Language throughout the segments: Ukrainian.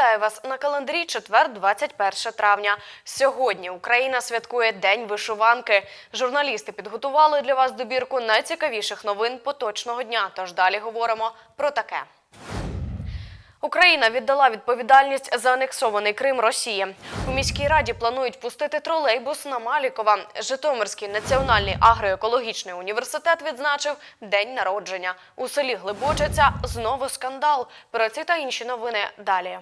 Вітаю вас на календарі четвер, 21 травня. Сьогодні Україна святкує День вишиванки. Журналісти підготували для вас добірку найцікавіших новин поточного дня. Тож далі говоримо про таке. Україна віддала відповідальність за анексований Крим Росії. У міській раді планують пустити тролейбус на Малікова. Житомирський національний агроекологічний університет відзначив день народження. У селі Глибочиця знову скандал. Про ці та інші новини далі.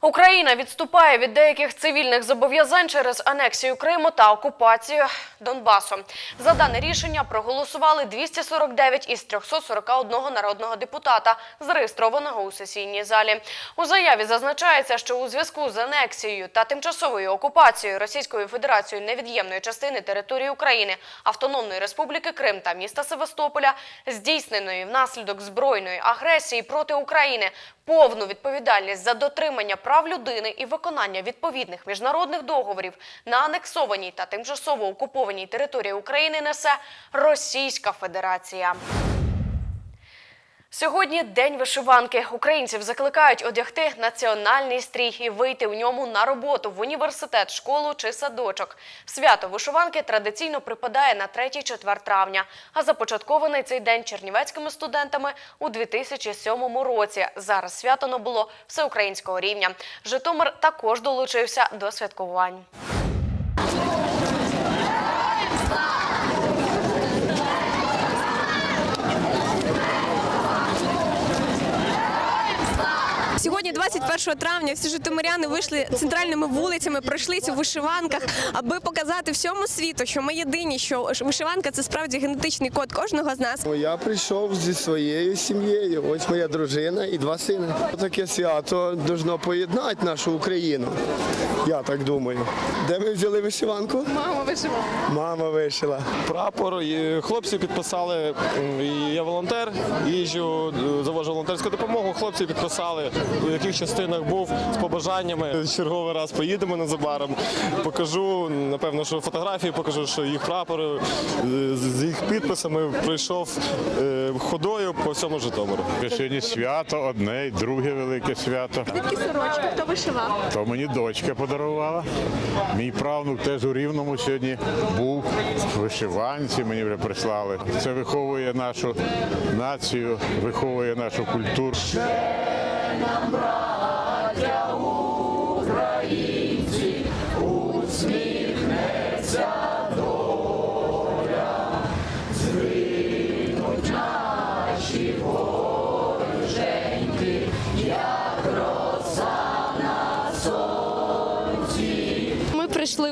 Україна відступає від деяких цивільних зобов'язань через анексію Криму та окупацію Донбасу. За дане рішення проголосували 249 із 341 народного депутата, зареєстрованого у сесійній залі. У заяві зазначається, що у зв'язку з анексією та тимчасовою окупацією Російською Федерацією невід'ємної частини території України, Автономної Республіки Крим та міста Севастополя, здійсненої внаслідок збройної агресії проти України, повну відповідальність за дотримання прав людини і виконання відповідних міжнародних договорів на анексованій та тимчасово окупованій території України несе Російська Федерація. Сьогодні день вишиванки. Українців закликають одягти національний стрій і вийти в ньому на роботу в університет, школу чи садочок. Свято вишиванки традиційно припадає на 3-4 травня, а започаткований цей день чернівецькими студентами у 2007 році. Зараз свято набуло всеукраїнського рівня. Житомир також долучився до святкувань. Сьогодні, 21 травня, всі житомиряни вийшли центральними вулицями, пройшлися у вишиванках, аби показати всьому світу, що ми єдині, що вишиванка це справді генетичний код кожного з нас. Я прийшов зі своєю сім'єю. Ось моя дружина і два сини. Таке свято должно поєднати нашу Україну. Я так думаю. Де ми взяли вишиванку? Мама вишила. Мама вишила. прапор. І хлопці підписали. і Я волонтер, їжджу, е, завожу волонтерську допомогу. Хлопці підписали, яких частинах був з побажаннями. Черговий раз поїдемо незабаром. Покажу, напевно, що фотографії, покажу, що їх прапори з їх підписами пройшов е, ходою по всьому Житомиру. Сьогодні свято одне і друге велике свято. Звідки сорочки? Хто вишивав? То мені дочка подарувала. Мій правнук теж у Рівному сьогодні був вишиванці. Мені вже прислали. Це виховує нашу націю, виховує нашу культуру. Ми прийшли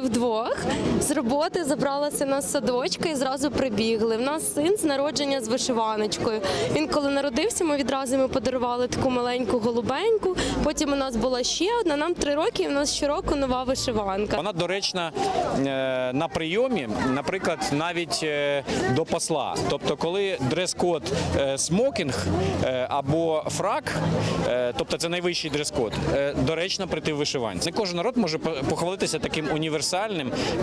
вдвох з роботи, забралася нас садочка і зразу прибігли. В нас син з народження з вишиваночкою. Він коли народився, ми відразу йому подарували таку маленьку голубеньку. Потім у нас була ще одна. Нам три роки. і в нас щороку нова вишиванка. Вона доречна е, на прийомі, наприклад, навіть е, до посла. Тобто, коли дрес-код е, смокінг або фрак, тобто це найвищий дрес-код, доречно прийти в вишиванці. Не кожен народ може похвалитися таким універсальним,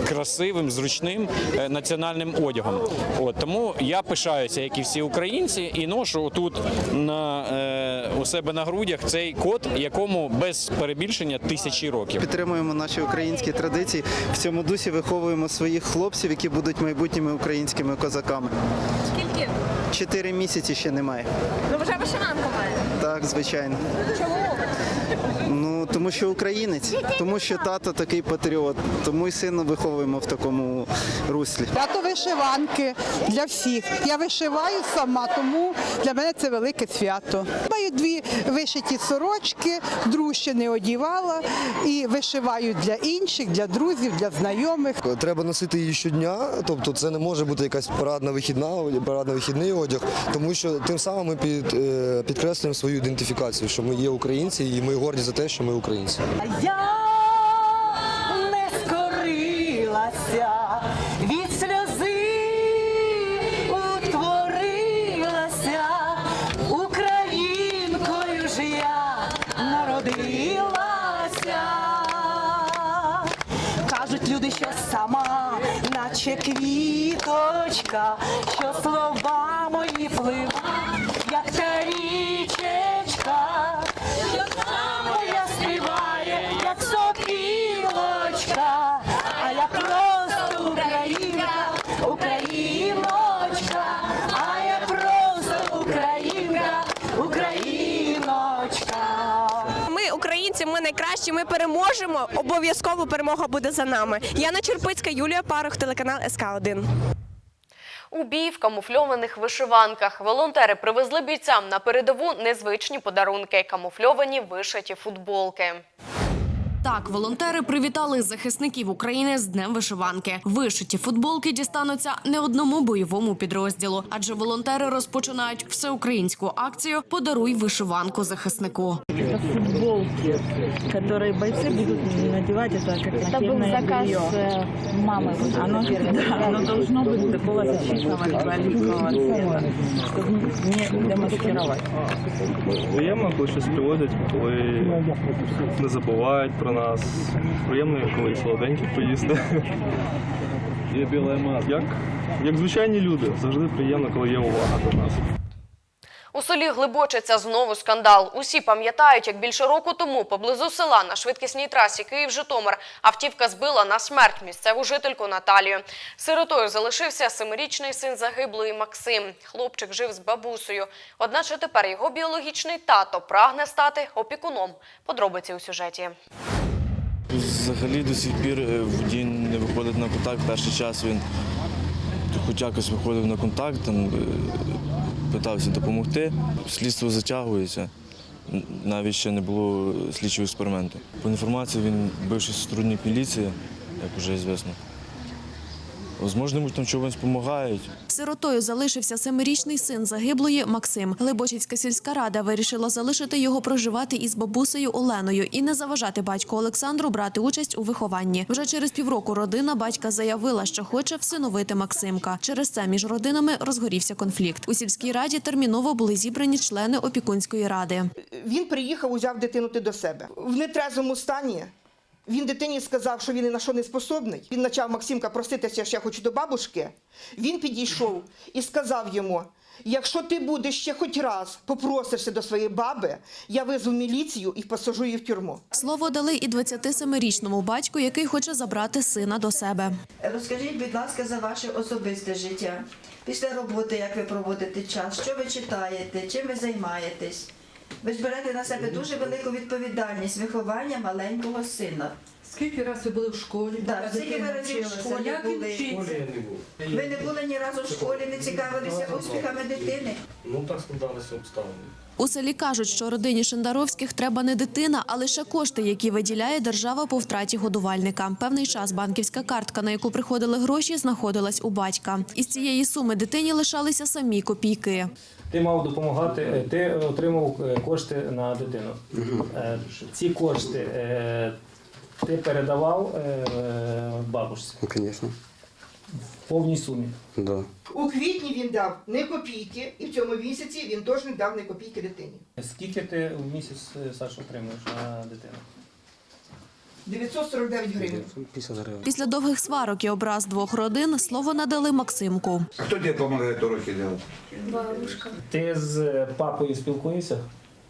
красивим, зручним е, національним одягом. От тому я пишаюся, як і всі українці, і ношу тут на е, у себе на грудях цей код, якому без перебільшення тисячі років. Підтримуємо наші українські традиції. В цьому дусі виховуємо своїх хлопців, які будуть майбутніми українськими козаками. Скільки? Чотири місяці ще немає. Ну вже вишиванка має. Так, звичайно. Чому? Ну тому що українець, тому що тато такий патріот, тому і сина виховуємо в такому руслі. Свято вишиванки для всіх. Я вишиваю сама, тому для мене це велике свято. Маю дві вишиті сорочки, другу ще не одівала і вишиваю для інших, для друзів, для знайомих. Треба носити її щодня, тобто це не може бути якась парадна вихідна, парадна вихідний одяг, тому що тим самим ми під, е, підкреслюємо свою ідентифікацію, що ми є українці, і ми горді за те, що ми українці. Я не скорилася від сльози, утворилася українкою ж я народилася. Кажуть люди, що сама, наче квіточка, що слова мої пливуть, жіночка, а я просто українка, україночка, а я просто українка, україночка. Ми українці, ми найкращі. Ми переможемо. Обов'язково перемога буде за нами. Яна Черпицька, Юлія Парох, телеканал СК 1 у бій в камуфльованих вишиванках волонтери привезли бійцям на передову незвичні подарунки, камуфльовані вишиті футболки. Так, волонтери привітали захисників України з Днем вишиванки. Вишиті футболки дістануться не одному бойовому підрозділу, адже волонтери розпочинають всеукраїнську акцію Подаруй вишиванку захиснику Футболки, которые бойцы будут надевать, это как Это был заказ мамы. Оно, да, оно должно быть такого защитного металлического цвета, чтобы не демаскировать. Приємно, коли щось привозять, коли не забувають про нас. Приємно, коли солоденькі поїсти. Є біла маса. Як, як звичайні люди, завжди приємно, коли є увага до нас. У селі Глибочиця знову скандал. Усі пам'ятають, як більше року тому поблизу села на швидкісній трасі Київ-Житомир автівка збила на смерть місцеву жительку Наталію. Сиротою залишився семирічний син загиблої Максим. Хлопчик жив з бабусею. Одначе тепер його біологічний тато прагне стати опікуном. Подробиці у сюжеті. Взагалі до сих пір е, водій не виходить на контакт. Перший час він хоч якось виходив на контакт, там, е, питався допомогти. Слідство затягується. Навіть ще не було слідчого експерименту. По інформації він бивший сотрудник міліції, як вже звісно. Возможно, йому там чогось допомагають. Сиротою залишився семирічний син загиблої Максим. Глибочицька сільська рада вирішила залишити його проживати із бабусею Оленою і не заважати батьку Олександру брати участь у вихованні. Вже через півроку родина батька заявила, що хоче всиновити Максимка. Через це між родинами розгорівся конфлікт. У сільській раді терміново були зібрані члени опікунської ради. Він приїхав, узяв дитину до себе. В нетрезвому стані він дитині сказав, що він ні на що не способний. Він почав Максимка проситися, що я хочу до бабушки. Він підійшов і сказав йому: якщо ти будеш ще хоч раз попросишся до своєї баби, я визву міліцію і посажу її в тюрму. Слово дали і 27-річному батьку, який хоче забрати сина до себе. Розкажіть, будь ласка, за ваше особисте життя. Після роботи, як ви проводите час, що ви читаєте, чим ви займаєтесь? Ви ж берете на себе дуже велику відповідальність виховання маленького сина. Скільки разів ви були в школі? Так, скільки ви разів в школі були? Ви не були ні разу в школі, не цікавилися успіхами дитини. Ну так складалися обставини. У селі кажуть, що родині Шендаровських треба не дитина, а лише кошти, які виділяє держава по втраті годувальника. Певний час банківська картка, на яку приходили гроші, знаходилась у батька. Із цієї суми дитині лишалися самі копійки. Ти мав допомагати, е, ти отримав е, кошти на дитину. Е, Ці кошти е, ти передавав е, бабушці Звісно, в повній сумі. да. У квітні він дав не копійки, і в цьому місяці він теж не дав не копійки дитині. Скільки ти в місяць е, Саша отримуєш на дитину? 949 гривень. 50 гривень. Після довгих сварок і образ двох родин слово надали Максимку. А хто тобі допомагає уроки робити? Бабушка. Ти з е, папою спілкуєшся?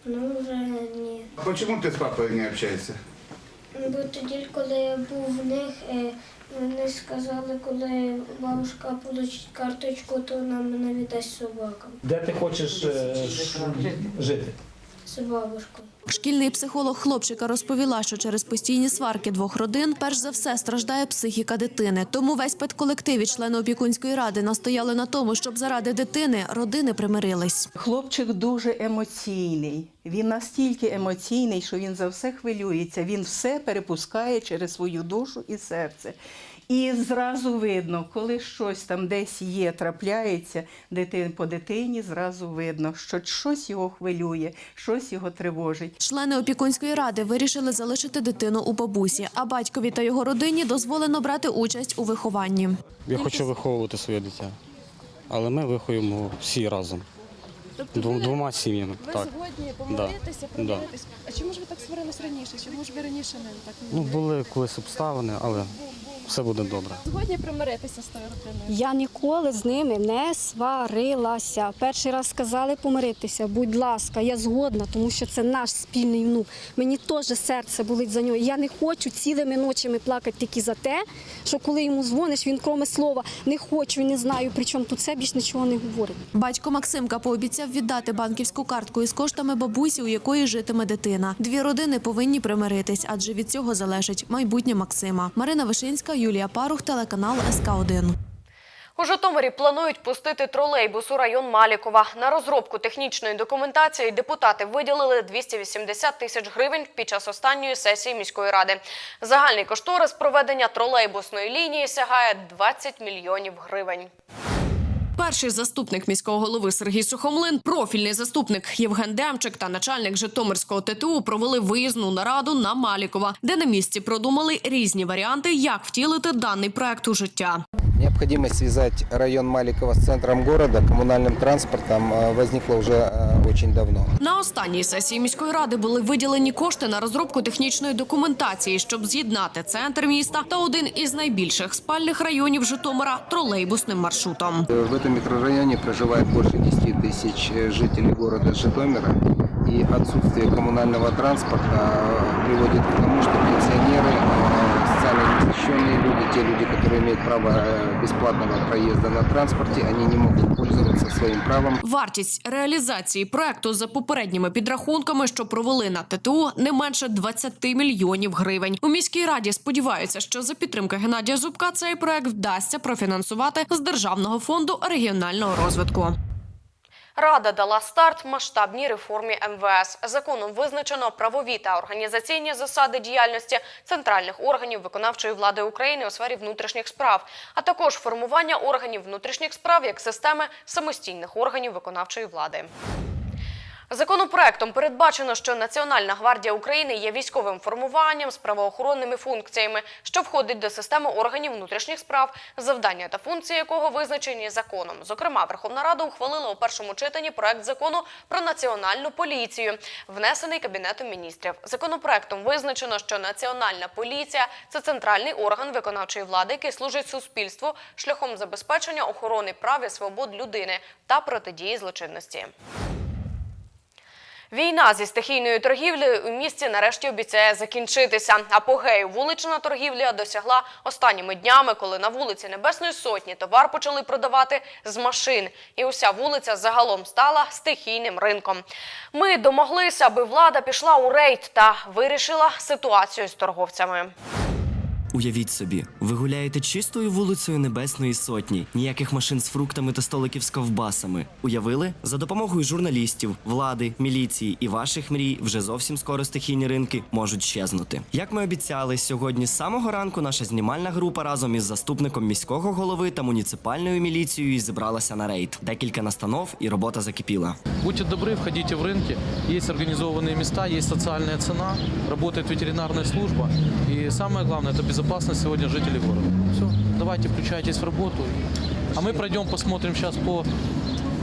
Ну вже ні. А чому ти з папою не общаєшся? Бо тоді, коли я був в них, е, вони сказали, коли бабушка получить карточку, то вона мене віддасть собакам. Де ти хочеш е, жити? З бабушкою. Шкільний психолог хлопчика розповіла, що через постійні сварки двох родин перш за все страждає психіка дитини. Тому весь педколектив і члени опікунської ради настояли на тому, щоб заради дитини родини примирились. Хлопчик дуже емоційний. Він настільки емоційний, що він за все хвилюється. Він все перепускає через свою душу і серце. І зразу видно, коли щось там десь є, трапляється дитин по дитині, зразу видно, що щось його хвилює, щось його тривожить. Члени опікунської ради вирішили залишити дитину у бабусі, а батькові та його родині дозволено брати участь у вихованні. Я хочу виховувати своє дитя, але ми виховуємо всі разом. Двом- двома сім'ями. так. згодні помиритися, помиритись. А чому ж ви так сварились раніше? Чому ж ви раніше не так Ну, були колись обставини, але все буде добре. Згодні примиритися з тою родиною. Я ніколи з ними не сварилася. Перший раз сказали помиритися. Будь ласка, я згодна, тому що це наш спільний внук. Мені теж серце болить за нього. Я не хочу цілими ночами плакати тільки за те, що коли йому дзвониш, він кроме слова не хочу, і не знаю. Причому тут це більш нічого не говорить. Батько Максимка пообіцяв віддати банківську картку із коштами бабусі, у якої житиме дитина. Дві родини повинні примиритись, адже від цього залежить майбутнє Максима. Марина Вишинська, Юлія Парух, телеканал СК 1 У Житомирі планують пустити тролейбус у район Малікова. На розробку технічної документації депутати виділили 280 тисяч гривень під час останньої сесії міської ради. Загальний кошторис проведення тролейбусної лінії сягає 20 мільйонів гривень. Перший заступник міського голови Сергій Сухомлин, профільний заступник Євген Демчик та начальник Житомирського ТТУ провели виїзну нараду на Малікова, де на місці продумали різні варіанти, як втілити даний проект у життя. Необходимость связать район Маликова с центром города коммунальным транспортом э, возникла уже э, очень давно. На останній сесії міської ради були виділені кошти на розробку технічної документації, щоб з'єднати центр міста та один із найбільших спальних районів Житомира тролейбусним маршрутом. Э, В этом микрорайоне проживает больше 10 тысяч э, жителей города Житомира. И отсутствие коммунального транспорта э, приводит к тому, что пенсионеры, э, социально незащищенные люди, те люди, которые имеют право э, бесплатного проезда на транспорте, они не могут пользоваться своим правом. Вартість реалізації проекту за попередніми підрахунками, що провели на ТТУ, не менше 20 мільйонів гривень. У міській раді сподіваються, що за підтримки Геннадія Зубка цей проект вдасться профінансувати з державного фонду регіонального розвитку. Рада дала старт масштабній реформі МВС. Законом визначено правові та організаційні засади діяльності центральних органів виконавчої влади України у сфері внутрішніх справ, а також формування органів внутрішніх справ як системи самостійних органів виконавчої влади. Законопроектом передбачено, що Національна гвардія України є військовим формуванням з правоохоронними функціями, що входить до системи органів внутрішніх справ, завдання та функції якого визначені законом. Зокрема, Верховна Рада ухвалила у першому читанні проект закону про національну поліцію, внесений кабінетом міністрів. Законопроектом визначено, що національна поліція це центральний орган виконавчої влади, який служить суспільству шляхом забезпечення охорони прав і свобод людини та протидії злочинності. Війна зі стихійною торгівлею у місті нарешті обіцяє закінчитися. Апогею вулична торгівля досягла останніми днями, коли на вулиці Небесної Сотні товар почали продавати з машин. І уся вулиця загалом стала стихійним ринком. Ми домоглися, аби влада пішла у рейд та вирішила ситуацію з торговцями. Уявіть собі, ви гуляєте чистою вулицею Небесної Сотні, ніяких машин з фруктами та столиків з ковбасами. Уявили? За допомогою журналістів, влади, міліції і ваших мрій вже зовсім скоро стихійні ринки можуть щезнути. Як ми обіцяли, сьогодні з самого ранку наша знімальна група разом із заступником міського голови та муніципальною міліцією зібралася на рейд. Декілька настанов і робота закипіла. Будьте добры, входите в рынки. Есть организованные места, есть социальная цена, работает ветеринарная служба. И самое главное, это безопасность сегодня жителей города. Все, давайте включайтесь в работу. А мы пройдем, посмотрим сейчас по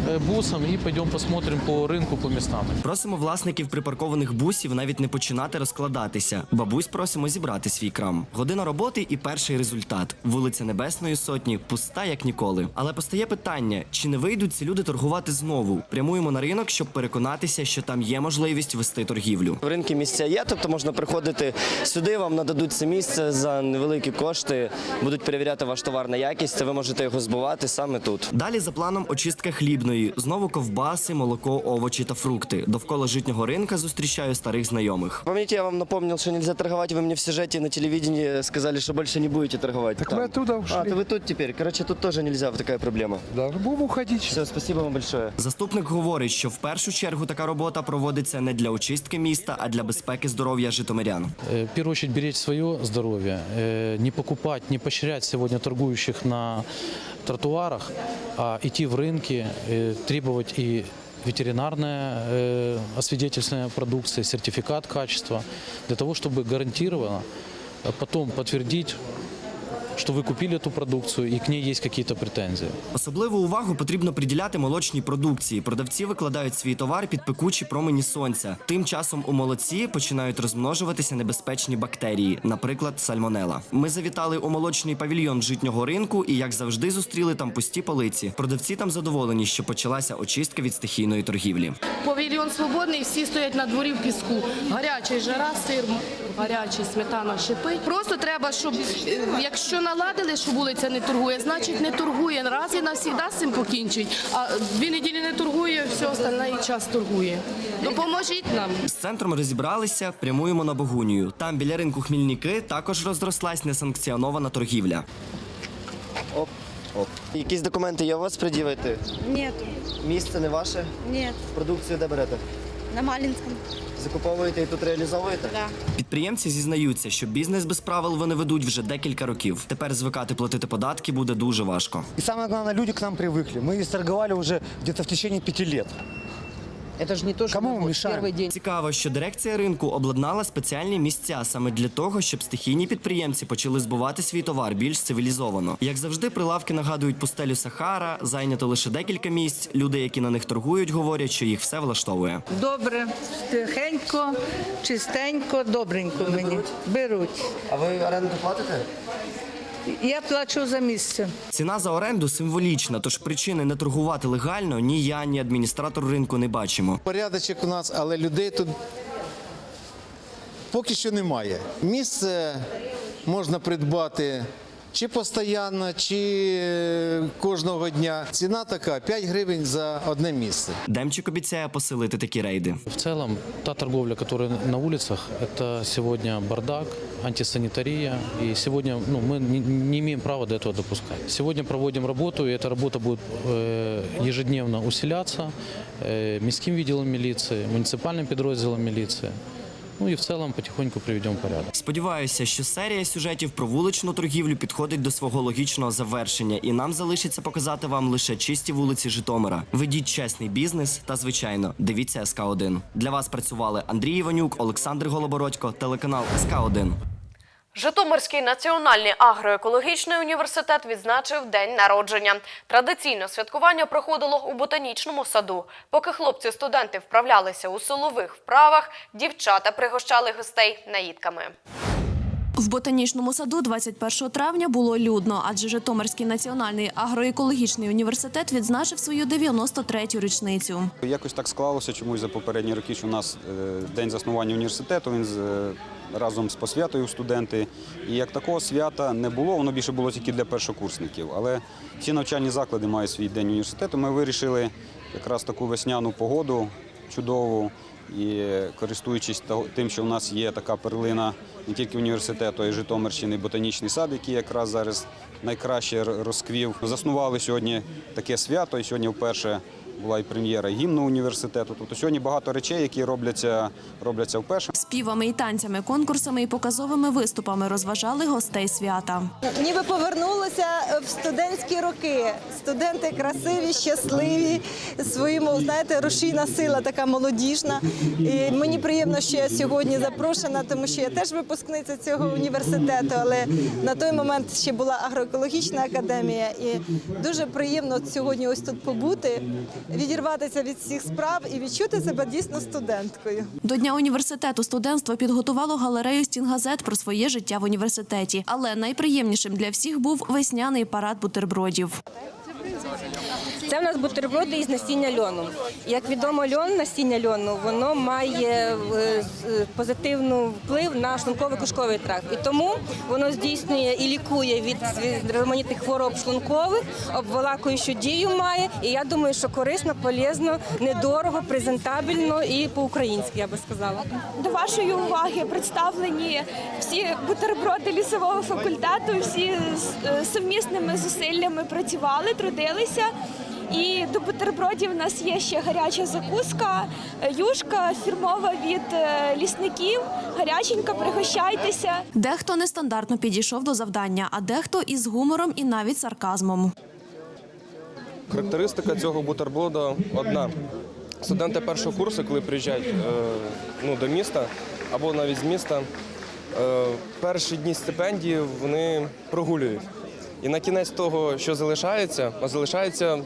э, бусам и пойдем посмотрим по рынку, по местам. Просимо власників припаркованих бусів навіть не починати розкладатися. Бабусь просимо зібрати свій крам. Година роботи і перший результат. Вулиця Небесної Сотні пуста як ніколи. Але постає питання: чи не вийдуть ці люди торгувати знову? Прямуємо на ринок, щоб переконатися, що там є можливість вести торгівлю. В ринки місця є, тобто можна приходити сюди, вам нададуть це місце за невеликі кошти, будуть перевіряти ваш товар на якість, та ви можете його збувати саме тут. Далі за планом очистка хлібної, знову ковбаси, молоко, овочі та фрукти. Довкола житнього ринка зустрічаю старих знайомих. Помните, я вам напомнил, что нельзя торговать, вы мне в сюжете на телевидении сказали, что больше не будете торговать. Так мы оттуда ушли. А, то вы тут теперь. Короче, тут тоже нельзя, вот такая проблема. Да, будем уходить. Все, спасибо вам большое. Заступник говорить, що в першу чергу така робота проводиться не для очистки міста, а для безпеки здоров'я житомирян. Э, В первую очередь беречь свое здоровье, э, не покупать, не поощрять сегодня торгующих на тротуарах, а идти в рынки, э, требовать и ветеринарное э, освидетельствование продукции, сертификат качества, для того, чтобы гарантированно э, потом подтвердить что вы купили эту продукцию и к ней есть какие-то претензии. Особливу увагу потрібно приділяти молочній продукції. Продавці викладають свій товар під пекучі промені сонця. Тим часом у молоці починають розмножуватися небезпечні бактерії, наприклад, сальмонела. Ми завітали у молочний павільйон житнього ринку і, як завжди, зустріли там пусті полиці. Продавці там задоволені, що почалася очистка від стихійної торгівлі. Павільйон свободний, всі стоять на дворі в піску. Гарячий жара, сир гарячий, сметана шипить. Просто треба, щоб е, якщо наладили, що вулиця не торгує, значить не торгує. Раз і навсігда з цим покінчить. А дві неділі не торгує, все остальний час торгує. Допоможіть нам. З центром розібралися, прямуємо на Богунію. Там біля ринку Хмільники також розрослась несанкціонована торгівля. Оп, оп. Якісь документи є у вас пред'явити? Ні, Місце не ваше? ні, Продукцію де берете? На Малінському. Закуповуєте і тут реалізовуєте? Да. Підприємці зізнаються, що бізнес без правил вони ведуть вже декілька років. Тепер звикати платити податки буде дуже важко. И самое главное, люди к нам привыкли. Мы здесь торговали уже где-то в течение пяти лет. Это ж не то, Кому мы мешаем? день. Цікаво, що дирекція ринку обладнала спеціальні місця саме для того, щоб стихійні підприємці почали збувати свій товар більш цивілізовано. Як завжди, прилавки нагадують пустелю Сахара, зайнято лише декілька місць. Люди, які на них торгують, говорять, що їх все влаштовує. Добре, тихенько, чистенько, добренько мені. Беруть. А ви оренду платите? Я плачу за місце. Ціна за оренду символічна, тож причини не торгувати легально ні я, ні адміністратор ринку не бачимо. Порядочок у нас, але людей тут поки що немає. Місце можна придбати чи постійно, чи е, кожного дня. Ціна така 5 гривень за одне місце. Демчик обіцяє посилити такі рейди. В целом, та торговля, которая на улицах, это сегодня бардак, антисанитария. И сегодня ну, мы не, не имеем права до этого допускать. Сегодня проводим работу, и эта работа будет э, ежедневно усиляться э, міським відділом міліції, муніципальним підрозділом міліції. Ну і в цілому потихоньку приведемо порядок. Сподіваюся, що серія сюжетів про вуличну торгівлю підходить до свого логічного завершення, і нам залишиться показати вам лише чисті вулиці Житомира. Ведіть чесний бізнес та, звичайно, дивіться СК 1 Для вас працювали Андрій Іванюк, Олександр Голобородько, телеканал СК 1 Житомирський національний агроекологічний університет відзначив день народження. Традиційно святкування проходило у ботанічному саду. Поки хлопці-студенти вправлялися у силових вправах, дівчата пригощали гостей наїдками. В ботанічному саду 21 травня було людно, адже Житомирський національний агроекологічний університет відзначив свою 93-ю річницю. Якось так склалося чомусь за попередні роки, що у нас е, день заснування університету, він з- е, разом з посвятою студенти. І як такого свята не було, воно більше було тільки для першокурсників. Але всі навчальні заклади мають свій день університету. Ми вирішили якраз таку весняну погоду чудову. І користуючись тим, що у нас є така перлина не тільки університету, а й Житомирщини, ботанічний сад, який якраз зараз найкраще розквів. Заснували сьогодні таке свято, і сьогодні вперше була і прем'єра гімну університету. Тобто сьогодні багато речей, які робляться, робляться вперше. Співами і танцями, конкурсами і показовими виступами розважали гостей свята. Ніби повернулися в студентські роки. Студенти красиві, щасливі, своїм, знаєте, рушійна сила така молодіжна. І мені приємно, що я сьогодні запрошена, тому що я теж випускниця цього університету, але на той момент ще була агроекологічна академія. І дуже приємно сьогодні ось тут побути, відірватися від всіх справ і відчути себе дійсно студенткою. До дня університету студентство підготувало галерею стінгазет про своє життя в університеті. Але найприємнішим для всіх був весняний парад бутербродів. Це в нас бутерброди із насіння льону. Як відомо, льон, насіння льону, воно має е, позитивний вплив на шлунково-кишковий тракт. І тому воно здійснює і лікує від різноманітних хвороб шлункових, обволакуючу дію має. І я думаю, що корисно, полезно, недорого, презентабельно і по-українськи, я би сказала. До вашої уваги представлені всі бутерброди лісового факультету. Всі з е, совмісними зусиллями працювали, трудилися. І до бутербродів у нас є ще гаряча закуска, юшка фірмова від е, лісників. Гаряченька, пригощайтеся. Дехто нестандартно підійшов до завдання, а дехто із гумором і навіть сарказмом. Характеристика цього бутерброда одна. Студенти першого курсу, коли приїжджають е, ну, до міста або навіть з міста, е, перші дні стипендії вони прогулюють. І на кінець того, що залишається, а залишається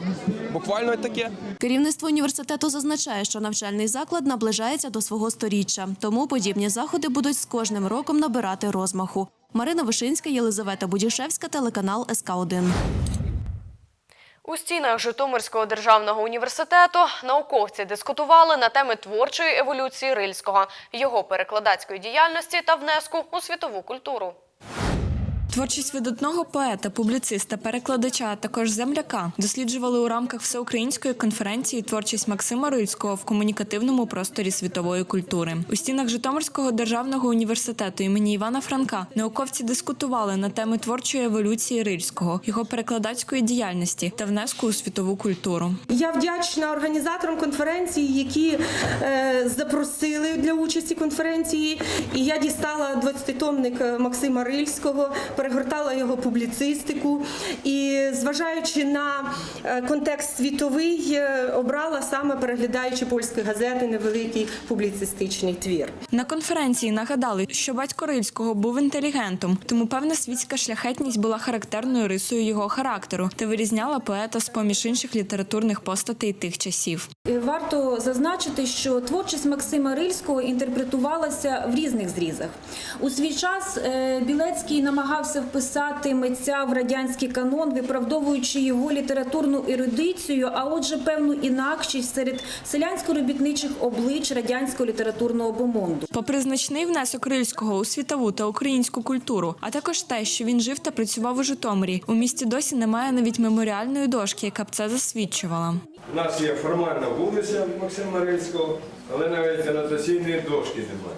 буквально таке. Керівництво університету зазначає, що навчальний заклад наближається до свого сторіччя, тому подібні заходи будуть з кожним роком набирати розмаху. Марина Вишинська, Єлизавета Будішевська, телеканал СК 1 У стінах Житомирського державного університету науковці дискутували на теми творчої еволюції Рильського, його перекладацької діяльності та внеску у світову культуру. Творчість видатного поета, публіциста, перекладача, а також земляка досліджували у рамках всеукраїнської конференції творчість Максима Рильського в комунікативному просторі світової культури. У стінах Житомирського державного університету імені Івана Франка науковці дискутували на теми творчої еволюції Рильського, його перекладацької діяльності та внеску у світову культуру. Я вдячна організаторам конференції, які е, запросили для участі конференції. І я дістала 20-томник Максима Рильського, перегортала його публіцистику. І зважаючи на е, контекст світовий, е, обрала саме переглядаючи польські газети невеликий публіцистичний твір. На конференції нагадали, що батько Рильського був інтелігентом, тому певна світська шляхетність була характерною рисою його характеру та вирізняла поета з поміж інших літературних постатей тих часів. Варто зазначити, що творчість Максима Рильського інтерпретувалася в різних зрізах. У свій час е, Білецький намагався вписати митця в радянський канон, виправдовуючи його літературну ерудицію, а отже, певну інакшість серед селянсько-робітничих облич радянського літературного бомонду. Попри значний внесок Рильського у світову та українську культуру, а також те, що він жив та працював у Житомирі, у місті досі немає навіть меморіальної дошки, яка б це засвідчувала. У нас є формальна вулиця Максима Рильського, але навіть анотаційної дошки немає,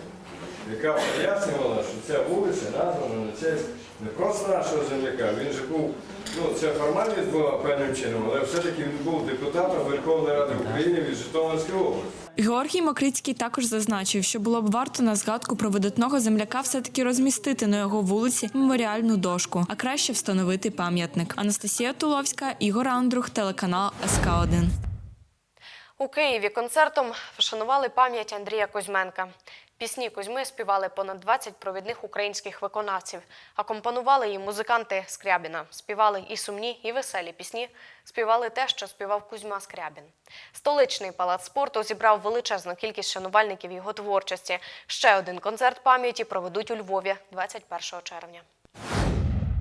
яка пояснювала, що ця вулиця названа на честь не просто нашого земляка, він же був, ну це формальність була певним чином, але все-таки він був депутатом Верховної Ради України від Житомирської області. Георгій Мокрицький також зазначив, що було б варто на згадку про видатного земляка все-таки розмістити на його вулиці меморіальну дошку, а краще встановити пам'ятник. Анастасія Туловська, Ігор Андрух, телеканал СК 1 У Києві концертом вшанували пам'ять Андрія Кузьменка. Пісні Кузьми співали понад 20 провідних українських виконавців. Акомпонували їм музиканти Скрябіна. Співали і сумні, і веселі пісні. Співали те, що співав Кузьма Скрябін. Столичний палац спорту зібрав величезну кількість шанувальників його творчості. Ще один концерт пам'яті проведуть у Львові 21 червня.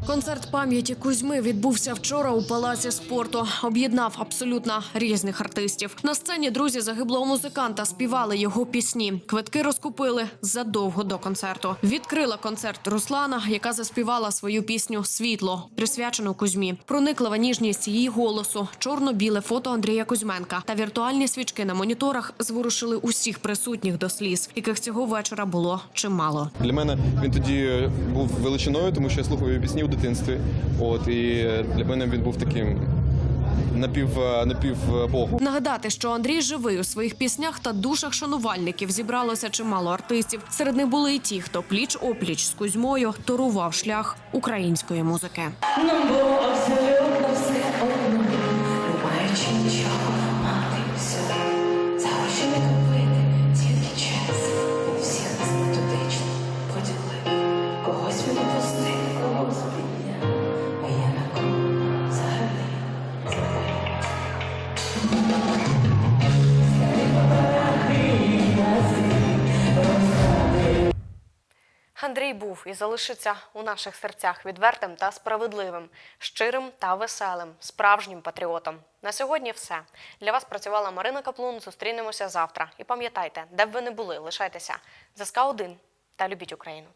Концерт пам'яті Кузьми відбувся вчора у палаці спорту. Об'єднав абсолютно різних артистів. На сцені друзі загиблого музиканта співали його пісні. Квитки розкупили задовго до концерту. Відкрила концерт Руслана, яка заспівала свою пісню Світло, присвячену Кузьмі. Прониклива ніжність її голосу, чорно-біле фото Андрія Кузьменка та віртуальні свічки на моніторах зворушили усіх присутніх до сліз, яких цього вечора було чимало. Для мене він тоді був величиною, тому що я слухав його пісні у дитинстві. От і для мене він був таким напів напівбогом. Нагадати, що Андрій живий у своїх піснях та душах шанувальників зібралося чимало артистів. Серед них були і ті, хто пліч опліч з Кузьмою торував шлях української музики. Нам було абсолютно все і залишиться у наших серцях відвертим та справедливим, щирим та веселим, справжнім патріотом. На сьогодні все. Для вас працювала Марина Каплун. Зустрінемося завтра. І пам'ятайте, де б ви не були, лишайтеся за СК 1 та любіть Україну.